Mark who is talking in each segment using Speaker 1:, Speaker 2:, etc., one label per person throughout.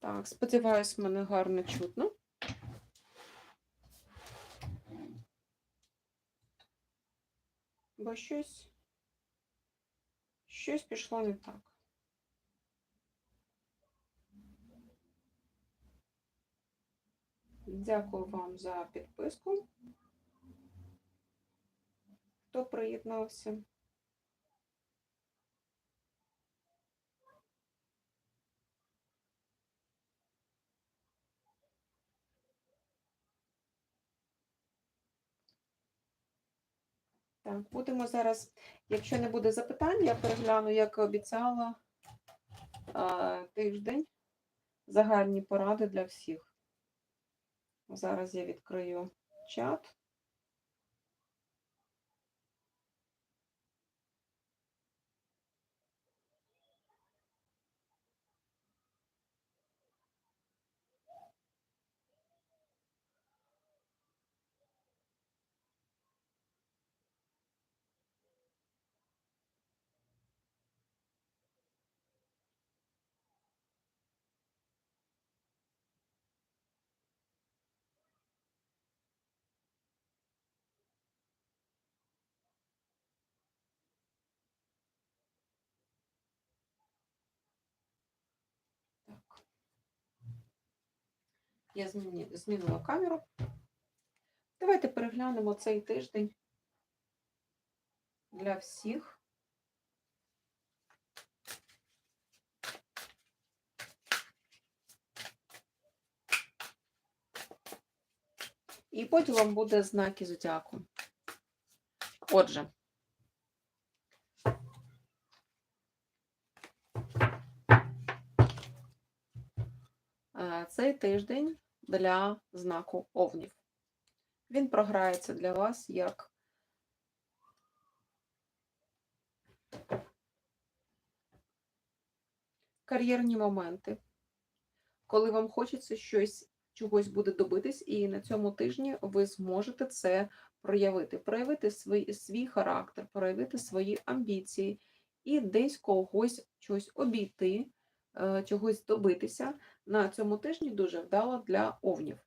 Speaker 1: Так, сподіваюсь, мене гарно чутно. Бо щось, щось пішло не так. Дякую вам за підписку. Хто приєднався? Так, будемо зараз, якщо не буде запитань, я перегляну, як обіцяла, тиждень. Загальні поради для всіх. Зараз я відкрию чат. Я змінила камеру. Давайте переглянемо цей тиждень для всіх. І потім вам буде знаки зодіаку. Отже. Е, Цей тиждень для знаку Овнів. Він програється для вас як кар'єрні моменти, коли вам хочеться щось, чогось буде добитись, і на цьому тижні ви зможете це проявити, проявити свій, свій характер, проявити свої амбіції і десь когось щось обійти, чогось добитися. На цьому тижні дуже вдало для овнів.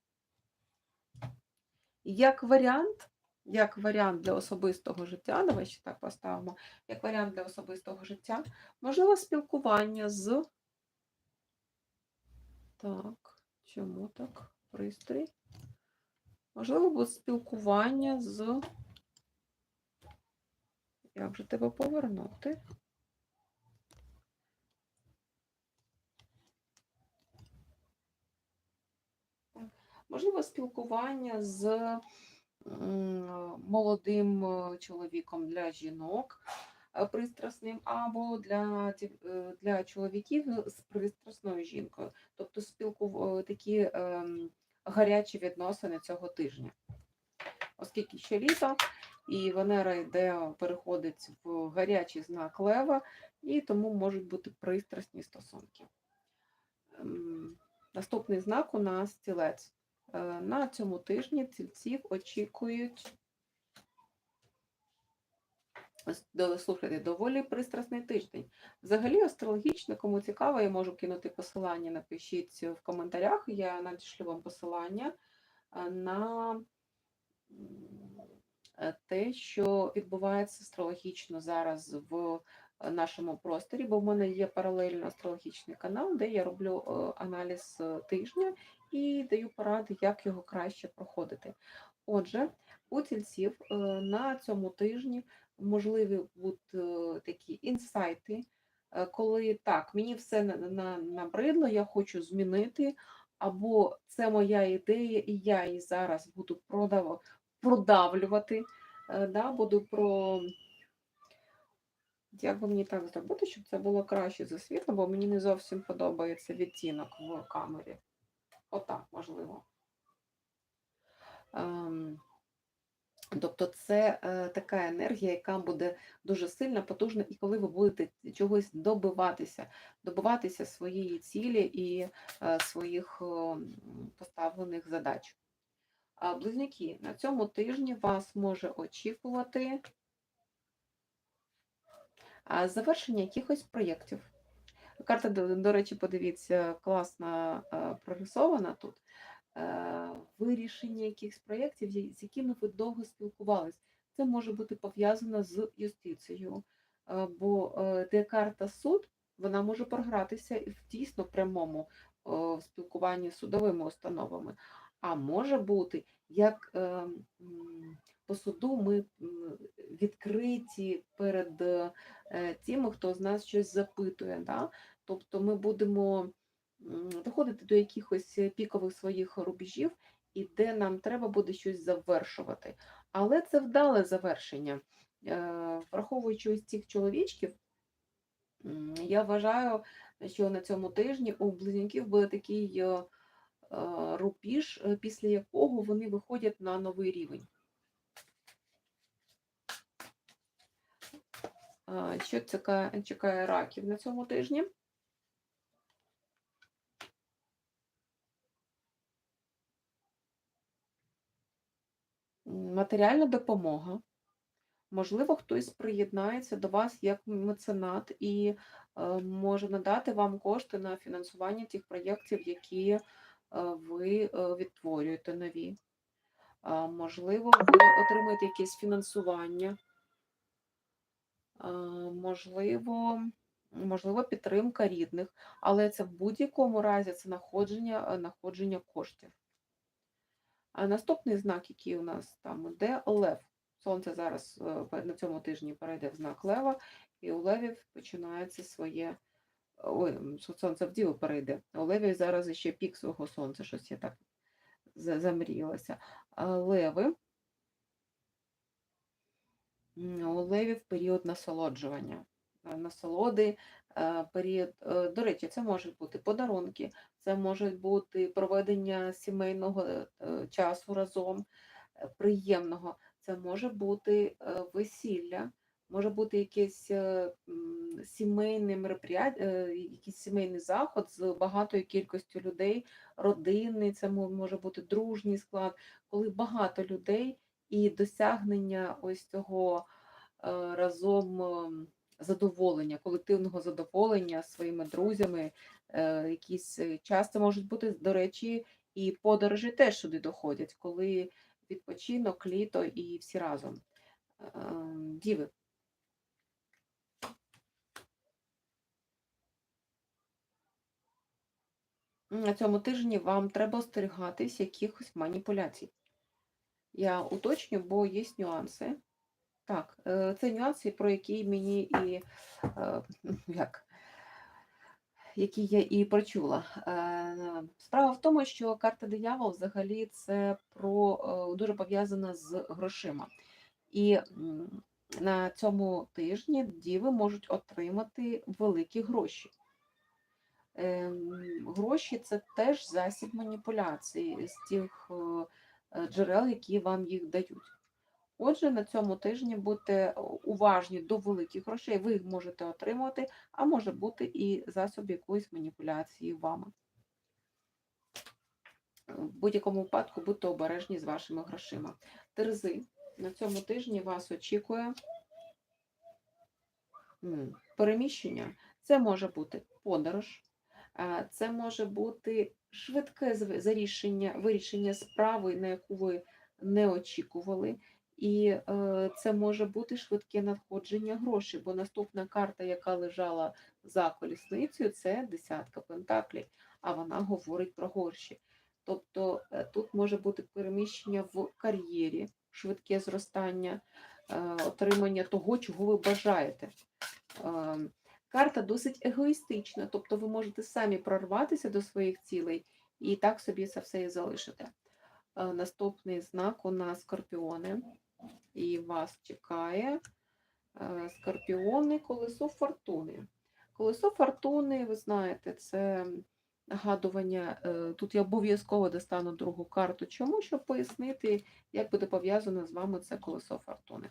Speaker 1: Як варіант, як варіант для особистого життя, давай ще так поставимо, як варіант для особистого життя, можливо, спілкування з. Так, чому так? Пристрій. Можливо, буде спілкування з. Як же тебе повернути? Можливо, спілкування з молодим е, чоловіком для жінок е, пристрасним, або для, е, для чоловіків з пристрасною жінкою. Тобто спілку, такі ем, гарячі відносини цього тижня. Оскільки ще літо, і Венера йде, переходить в гарячий знак Лева, і тому можуть бути пристрасні стосунки. Ем, Наступний знак у нас тілець. Е, На цьому тижні тільців очікують. Слухайте, доволі пристрасний тиждень. Взагалі, астрологічно, кому цікаво, я можу кинути посилання, напишіть в коментарях, я надішлю вам посилання е, на е, те, що відбувається астрологічно зараз в нашому просторі, бо в мене є паралельно астрологічний канал, де я роблю аналіз тижня і даю поради, як його краще проходити. Отже, у тільців е, на цьому тижні можливі будуть е, такі інсайти, е, коли так, мені все на- на- набридло, я хочу змінити, або це моя ідея, і я її зараз буду продав- продавлювати, да, буду про. Як би мені так зробити, щоб це було краще за світло, бо мені не зовсім подобається відтінок в камері. Отак, можливо. Ем, Тобто це е, така енергія, яка буде дуже сильна, потужна, і коли ви будете чогось добиватися, добиватися своєї цілі і е, своїх поставлених задач. Близнюки, на цьому тижні вас може очікувати завершення якихось проєктів, Карта, до, речі, подивіться, класно е, прорисована тут. Е, Вирішення якихось проєктів, з якими ви довго спілкувались. Це може бути пов'язано з юстицією, е, бо де карта суд, вона може програтися в дійсно прямому спілкуванні з судовими установами. А може бути, як по суду ми відкриті перед тими, хто з нас щось запитує. Да? Тобто ми будемо доходити до якихось пікових своїх рубежів, і де нам треба буде щось завершувати. Але це вдале завершення. Е, Враховуючи ось цих чоловічків, я вважаю, що на цьому тижні у близнюків буде такий е, е, рубіж, е, після якого вони виходять на новий рівень. Що чекає раків на цьому тижні? Матеріальна допомога. Можливо, хтось приєднається до вас як меценат і е, може надати вам кошти на фінансування тих проєктів, які е, ви е, відтворюєте нові. Можливо, ви отримаєте якесь фінансування. Можливо, можливо, підтримка рідних, але це в будь-якому разі це находження, находження коштів. А наступний знак, який у нас там іде, лев. Сонце зараз е, на цьому тижні перейде в знак лева, і у левів починається своє. Ой, сонце в діву перейде. У левів зараз ще пік свого сонця, щось я так за- замріялася. А леви. У левів період насолоджування. Е, Насолоди, е, період, е, до речі, це можуть бути подарунки, це можуть бути проведення сімейного е, е, часу разом, е, приємного. Це може бути весілля, може бути якесь сімейне мероприятие, якийсь сімейний заход з багатою кількістю людей, родини, це може бути дружній склад, коли багато людей і досягнення ось цього разом ем, задоволення, колективного задоволення своїми друзями, е, якісь е, часто можуть бути, до речі, і подорожі теж сюди доходять, коли відпочинок, літо і всі разом. Ем, Діви. На цьому тижні вам треба остерігатись якихось маніпуляцій. Я уточню, бо є нюанси. Так, е, це нюанси, про які мені і як, які я і прочула. Е, Справа в тому, що карта диявол взагалі це про е, дуже пов'язана з грошима. І на цьому тижні діви можуть отримати великі гроші. Ем, Гроші це теж засіб маніпуляції з тих е, джерел, які вам їх дають. Отже, на цьому тижні будьте уважні до великих грошей, ви їх можете отримувати, а може бути і засіб якоїсь маніпуляції вами. В будь-якому випадку будьте обережні з вашими грошима. Терези, на цьому тижні вас очікує переміщення. Це може бути подорож, це може бути швидке вирішення справи, на яку ви не очікували. І е, це може бути швидке надходження грошей, бо наступна карта, яка лежала за колісницею, це десятка пентаклів, а вона говорить про гроші. Тобто е, тут може бути переміщення в кар'єрі, швидке зростання, е, отримання того, чого ви бажаєте. Е, Карта досить егоїстична, тобто ви можете самі прорватися до своїх цілей і так собі це все і залишите. Наступний знак у нас скорпіони. І вас чекає е, скорпіони, колесо фортуни. Колесо фортуни, ви знаєте, це нагадування. е, Тут я обов'язково достану другу карту. Чому? Щоб пояснити, як буде пов'язано з вами це колесо фортуни.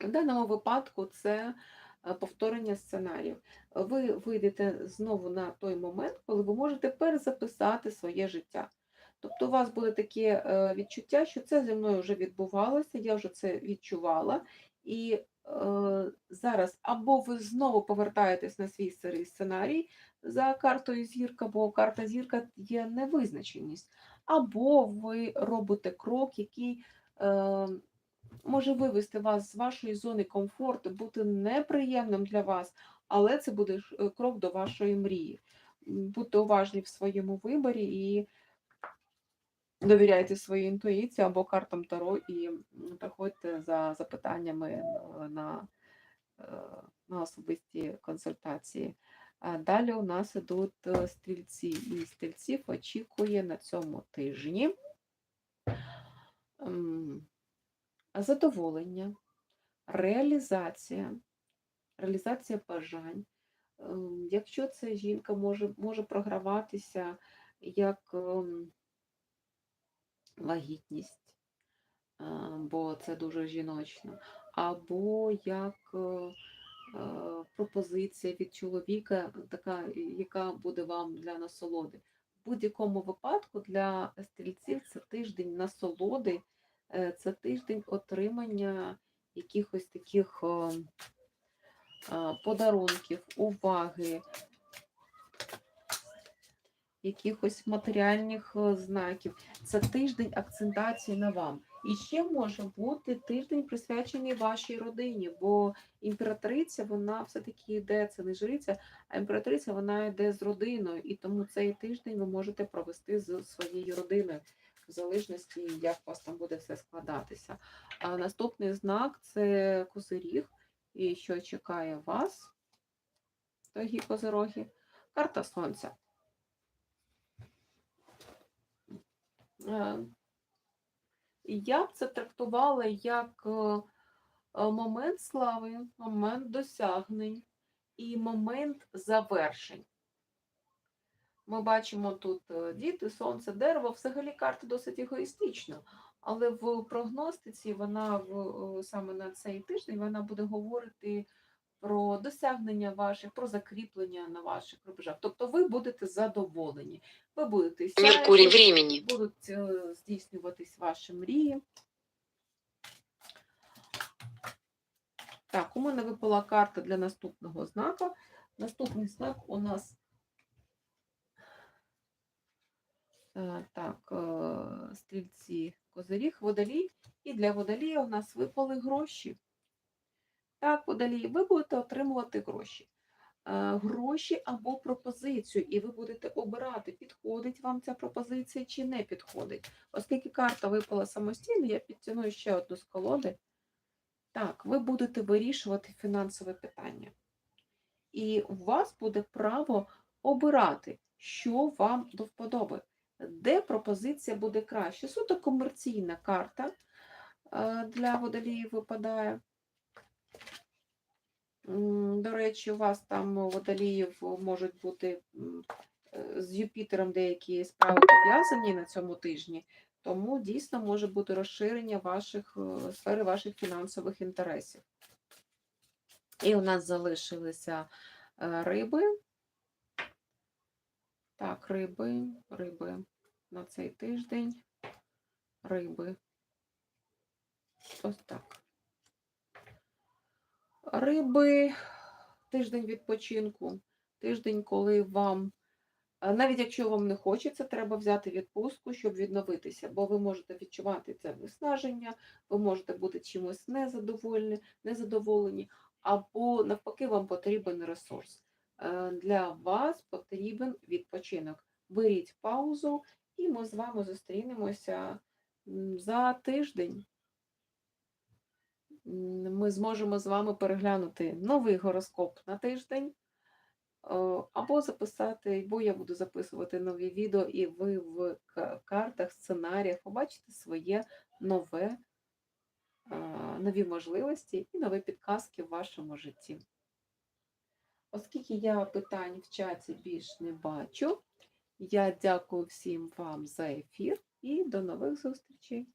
Speaker 1: В даному випадку це е, повторення сценаріїв. Ви вийдете знову на той момент, коли ви можете перезаписати своє життя. Тобто у вас буде таке відчуття, що це зі мною вже відбувалося, я вже це відчувала, і Е, Зараз або ви знову повертаєтесь на свій старий сценарій за картою зірка, бо карта зірка є невизначеність, або ви робите крок, який е, може вивести вас з вашої зони комфорту, бути неприємним для вас, але це буде е, крок до вашої мрії. Будьте уважні в своєму виборі і довіряйте своїй інтуїції або картам Таро і приходьте за запитаннями е, на, е, на особисті консультації. Далі у нас ідуть е, стрільці, і стрільців очікує на цьому тижні задоволення, реалізація, реалізація бажань. Ем, Якщо це жінка може, може програватися як ем, вагітність, бо це дуже жіночно, або як е, е, пропозиція від чоловіка, така, яка буде вам для насолоди. В будь-якому випадку для стрільців це тиждень насолоди, е, це тиждень отримання якихось таких е, подарунків, уваги, якихось матеріальних е, знаків. Це тиждень акцентації на вам. І ще може бути тиждень присвячений вашій родині, бо імператриця, вона все-таки йде, це не жриця, а імператриця вона йде з родиною, і тому цей тиждень ви можете провести з своєю родиною, в залежності, як у вас там буде все складатися. А наступний знак це козиріг, і що чекає вас, дорогі козироги, карта сонця. Я б це трактувала як е, е, момент слави, момент досягнень і момент завершень. Ми бачимо тут е, діти, сонце, дерево. Взагалі карта досить егоїстична, але в прогностиці вона в, е, саме на цей тиждень вона буде говорити про досягнення ваших, про закріплення на ваших рубежах. Тобто ви будете задоволені, ви будете сяяти, будуть е, здійснюватись ваші мрії. Так, у мене випала карта для наступного знака. Наступний знак у нас е, так, е, стрільці козиріг, водолій. І для водолія у нас випали гроші. Так, водолій, ви будете отримувати гроші. Е, Гроші або пропозицію, і ви будете обирати, підходить вам ця пропозиція чи не підходить. Оскільки карта випала самостійно, я підтягну ще одну з колоди. Так, ви будете вирішувати фінансове питання. І у вас буде право обирати, що вам до вподоби, де пропозиція буде краще. Суто комерційна карта е, для водоліїв випадає. До речі, у вас там у водоліїв можуть бути е, з Юпітером деякі справи пов'язані на цьому тижні, тому дійсно може бути розширення ваших е, сфери ваших фінансових інтересів. І у нас залишилися е, риби. Так, риби, риби на цей тиждень. Риби. Ось так. Риби, тиждень відпочинку, тиждень, коли вам, навіть якщо вам не хочеться, треба взяти відпустку, щоб відновитися, бо ви можете відчувати це виснаження, ви можете бути чимось незадоволені, незадоволені, або навпаки, вам потрібен ресурс. Е, Для вас потрібен відпочинок. Беріть паузу, і ми з вами зустрінемося за тиждень ми зможемо з вами переглянути новий гороскоп на тиждень, е, або записати, або я буду записувати нові відео, і ви в картах, сценаріях побачите своє нове, е, нові можливості і нові підказки в вашому житті. Оскільки я питань в чаті більш не бачу, я дякую всім вам за ефір і до нових зустрічей.